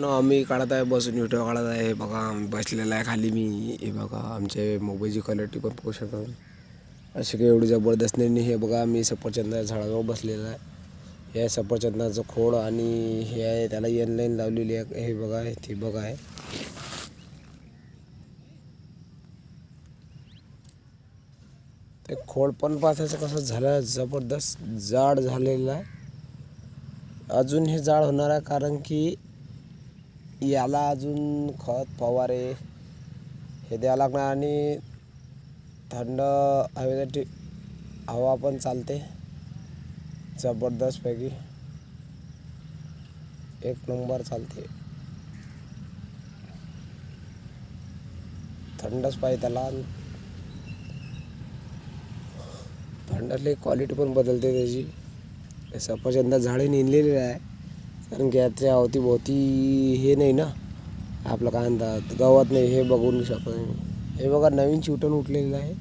न आम्ही काढत आहे बसून व्हिडिओ काढत आहे. हे बघा आम्ही बसलेला आहे खाली मी. हे बघा आमचे मोबाईलची क्वालिटी पण पाहू शकतो असे काही एवढी जबरदस्त नाही. हे बघा मी सफरचंदा झाडाजवळ बसलेला आहे. हे सफरचंदाचं खोड आणि हे आहे त्याला एन लाईन लावलेली आहे. हे बघा ती बघा आहे ते खोड पण पाहायचं कसं झालं जबरदस्त जाड झालेलं आहे. अजून हे जाड होणार आहे कारण की याला अजून खत फवारे हे द्यावं लागणार आणि थंड हवेसाठी हवा पण चालते. जबरदस्तपैकी एक नंबर चालते. थंडच पाहिजे त्याला. थंडातली क्वालिटी पण बदलते त्याची. सफरचंदा झाडे निंदलेली आहे. कारण की याच्या अवतीभोवती हे नाही ना. आपलं काय म्हणतात गवत नाही हे बघून शकत नाही. हे बघा नवीन चिवटण उठलेलं आहे.